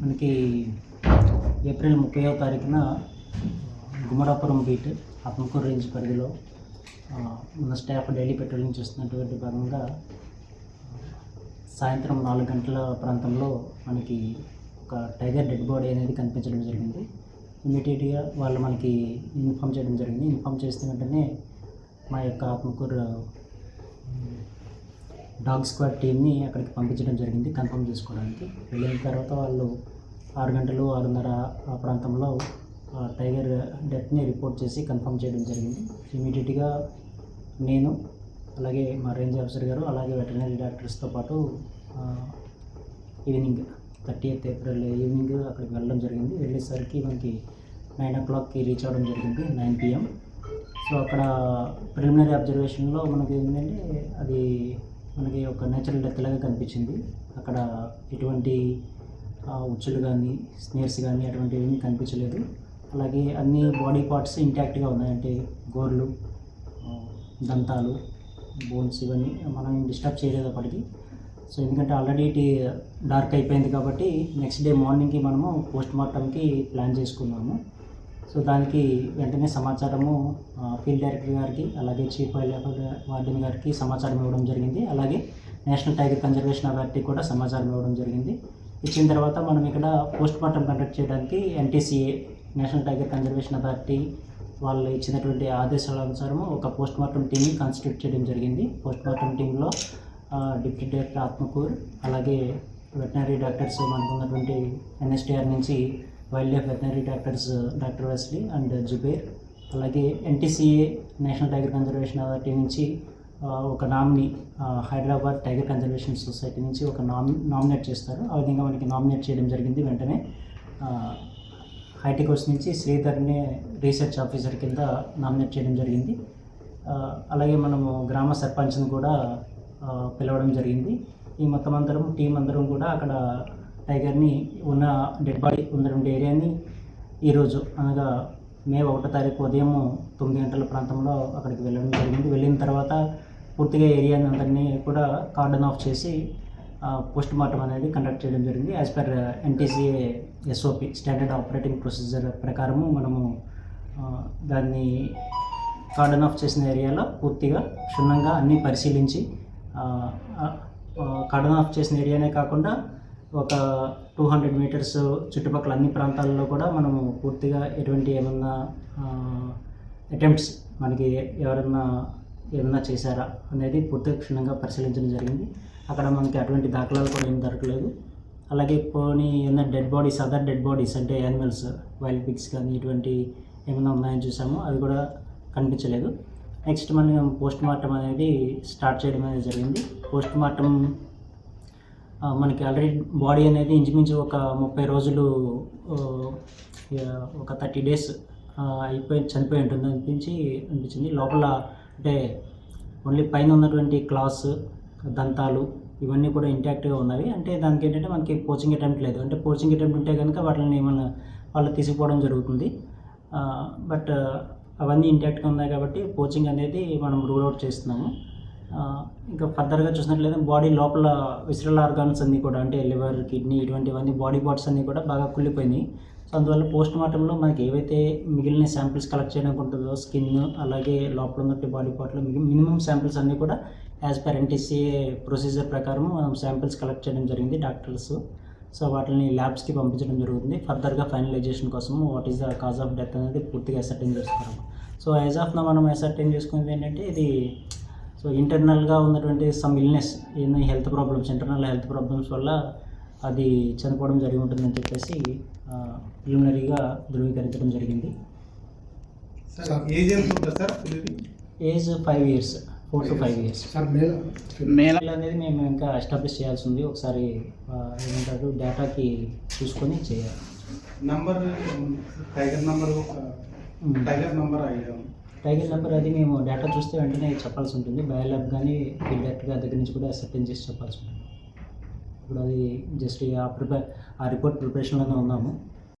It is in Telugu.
మనకి ఏప్రిల్ ముప్పైవ తారీఖున గుమ్మడాపురం బీట్ ఆత్మకూరు రేంజ్ పరిధిలో ఉన్న మన స్టాఫ్ డైలీ పెట్రోలింగ్ చేస్తున్నటువంటి భాగంగా సాయంత్రం నాలుగు గంటల ప్రాంతంలో మనకి ఒక టైగర్ డెడ్ బాడీ అనేది కనిపించడం జరిగింది. ఇమీడియట్గా వాళ్ళు మనకి ఇన్ఫామ్ చేయడం జరిగింది. ఇన్ఫామ్ చేసిన వెంటనే మా యొక్క ఆత్మకూరు డాగ్ స్క్వాడ్ టీమ్ని అక్కడికి పంపించడం జరిగింది కన్ఫర్మ్ చేసుకోవడానికి. వెళ్ళిన తర్వాత వాళ్ళు ఆరు గంటలు ఆరున్నర ఆ ప్రాంతంలో టైగర్ డెత్ని రిపోర్ట్ చేసి కన్ఫర్మ్ చేయడం జరిగింది. ఇమీడియట్గా నేను అలాగే మా రేంజ్ ఆఫీసర్ గారు అలాగే వెటర్నరీ డాక్టర్స్తో పాటు evening thirty eighth April evening అక్కడికి వెళ్ళడం జరిగింది. వెళ్ళేసరికి మనకి నైన్ ఓ క్లాక్కి రీచ్ అవ్వడం జరిగింది నైన్ పిఎం. సో అక్కడ ప్రిలిమినరీ అబ్జర్వేషన్లో మనకి ఏంటంటే అది మనకి ఒక నేచురల్ డెత్ లాగా కనిపించింది. అక్కడ ఎటువంటి ఉచ్చులు కానీ స్నేర్స్ కానీ అటువంటివి ఏమీ కనిపించలేదు. అలాగే అన్ని బాడీ పార్ట్స్ ఇంటాక్ట్గా ఉన్నాయి. అంటే గోర్లు దంతాలు బోన్స్ ఇవన్నీ మనం డిస్టర్బ్ చేయలేదు అప్పటికి సో ఎందుకంటే ఆల్రెడీ ఇటు డార్క్ అయిపోయింది కాబట్టి నెక్స్ట్ డే మార్నింగ్కి మనము పోస్ట్ మార్టంకి ప్లాన్ చేసుకున్నాము. సో దానికి వెంటనే సమాచారము ఫీల్డ్ డైరెక్టర్ గారికి అలాగే చీఫ్ వైల్డ్ లైఫ్ వార్డెన్ గారికి సమాచారం ఇవ్వడం జరిగింది. అలాగే నేషనల్ టైగర్ కన్జర్వేషన్ అథారిటీ కూడా సమాచారం ఇవ్వడం జరిగింది. ఇచ్చిన తర్వాత మనం ఇక్కడ పోస్ట్ మార్టం కండక్ట్ చేయడానికి NTCA national tiger conservation authority వాళ్ళు ఇచ్చినటువంటి ఆదేశాల అనుసారము ఒక పోస్ట్ మార్టం టీమ్ని కాన్స్టిట్యూట్ చేయడం జరిగింది. పోస్ట్ మార్టం టీంలో డిప్యూటీ డైరెక్టర్ ఆత్మకూర్ అలాగే వెటనరీ డాక్టర్స్ మనకు ఉన్నటువంటి ఎన్ఎస్టీఆర్ నుంచి wild life veterinary doctors doctor Wesley and Zubair. అలాగే NTCA national tiger conservation authority నుంచి ఒక nominee Hyderabad tiger conservation society నుంచి ఒక నామి నామినేట్ చేస్తారు. ఆ విధంగా మనకి నామినేట్ చేయడం జరిగింది. వెంటనే హైటెకోస్ నుంచి శ్రీధర్ని రీసెర్చ్ ఆఫీసర్ కింద నామినేట్ చేయడం జరిగింది. అలాగే మనము గ్రామ సర్పంచ్ని కూడా పిలవడం జరిగింది. ఈ మొత్తం అందరం టీం అందరం కూడా అక్కడ టైగర్ని ఉన్న డెడ్ బాడీ ఉన్నటువంటి ఏరియాని ఈరోజు అనగా మే ఒకటో తారీఖు ఉదయం తొమ్మిది గంటల ప్రాంతంలో అక్కడికి వెళ్ళడం జరిగింది. వెళ్ళిన తర్వాత పూర్తిగా ఏరియాని అందరినీ కూడా కార్డన్ ఆఫ్ చేసి పోస్ట్ మార్టం అనేది కండక్ట్ చేయడం జరిగింది. As per NTCA SOP standard operating procedure ప్రకారము మనము దాన్ని కార్డన్ ఆఫ్ చేసిన ఏరియాలో పూర్తిగా క్షుణ్ణంగా అన్నీ పరిశీలించి కార్డన్ ఆఫ్ చేసిన ఏరియానే కాకుండా ఒక టూ హండ్రెడ్ మీటర్స్ చుట్టుపక్కల అన్ని ప్రాంతాల్లో కూడా మనము పూర్తిగా ఎటువంటి ఏమన్నా అటెంప్ట్స్ మనకి ఎవరన్నా ఏమన్నా చేశారా అనేది పూర్తిగా క్షుణ్ణంగా పరిశీలించడం జరిగింది. అక్కడ మనకి అటువంటి దాఖలాలు కూడా ఏం దొరకలేదు. అలాగే పోనీ ఏమైనా dead bodies other dead bodies అంటే యానిమల్స్ వైల్డ్ పిగ్స్ కానీ ఇటువంటి ఏమైనా ఉన్నాయని చూసాము. అవి కూడా కనిపించలేదు. నెక్స్ట్ మనం పోస్ట్ మార్టం అనేది స్టార్ట్ చేయడం అనేది జరిగింది. పోస్ట్ మార్టం మనకి ఆల్రెడీ బాడీ అనేది ఇంచుమించు ఒక ముప్పై రోజులు ఒక థర్టీ డేస్ అయిపోయి చనిపోయి ఉంటుంది అనిపించి అనిపించింది. లోపల అంటే ఓన్లీ పైన ఉన్నటువంటి క్లాస్ దంతాలు ఇవన్నీ కూడా ఇంటాక్ట్గా ఉన్నవి. అంటే దానికి ఏంటంటే మనకి పోచింగ్ అటెంప్ట్ లేదు. అంటే పోచింగ్ అటెంప్ట్ ఉంటే కనుక వాటిని మన వాళ్ళు తీసుకుపోవడం జరుగుతుంది. బట్ అవన్నీ ఇంటాక్ట్గా ఉన్నాయి కాబట్టి పోచింగ్ అనేది మనం రూల్ అవుట్ చేస్తున్నాము. ఇంకా ఫర్దర్గా చూసినట్లయితే బాడీ లోపల విసరల్ ఆర్గాన్స్ అన్నీ కూడా అంటే లివర్ కిడ్నీ ఇటువంటివన్నీ బాడీ పార్ట్స్ అన్నీ కూడా బాగా కుళ్ళిపోయినాయి. సో అందువల్ల పోస్ట్ మార్టంలో మనకి ఏవైతే మిగిలిన శాంపిల్స్ కలెక్ట్ చేయడానికి ఉంటుందో స్కిన్ అలాగే లోపల ఉన్నట్టు బాడీ పార్ట్లో మినిమం శాంపిల్స్ అన్నీ కూడా యాజ్ పర్ ఎన్టీసీఏ ప్రొసీజర్ ప్రకారం మనం శాంపిల్స్ కలెక్ట్ చేయడం జరిగింది డాక్టర్స్. సో వాటిని ల్యాబ్స్కి పంపించడం జరుగుతుంది. ఫర్దర్గా ఫైనలైజేషన్ కోసం what is the cause of death అనేది పూర్తిగా అసర్టైన్ చేస్తున్నాము సో యాజ్ ఆఫ్ నా మనం అసర్టైన్ చేసుకునేది ఏంటంటే ఇది సో ఇంటర్నల్గా ఉన్నటువంటి సమ్ ఇల్నెస్ ఏమైనా health problems internal health problems వల్ల అది చనిపోవడం జరిగి ఉంటుందని చెప్పేసి ప్రిలిమినరీగా ధృవీకరించడం జరిగింది. సార్ ఏజ్ ఎంత ఉంటుంది sir పులిది age five years four to five years. Sir మేల మేల అనేది మేము ఇంకా ఎస్టాబ్లిష్ చేయాల్సి ఉంది. ఒకసారి ఏమంటారు డేటాకి చూసుకొని చేయాలి. Number tiger number. Tiger number ఐదు. టైగర్ నెంబర్ అది మేము డేటా చూస్తే వెంటనే చెప్పాల్సి ఉంటుంది. బయోలాబ్ కానీ ఫీడ్బ్యాక్ దగ్గర నుంచి కూడా అసెప్టెన్ చేసి చెప్పాల్సి ఉంటుంది. ఇప్పుడు అది జస్ట్ ఆ ప్రిపేర్ ఆ రిపోర్ట్ ప్రిపరేషన్లోనే ఉన్నాము.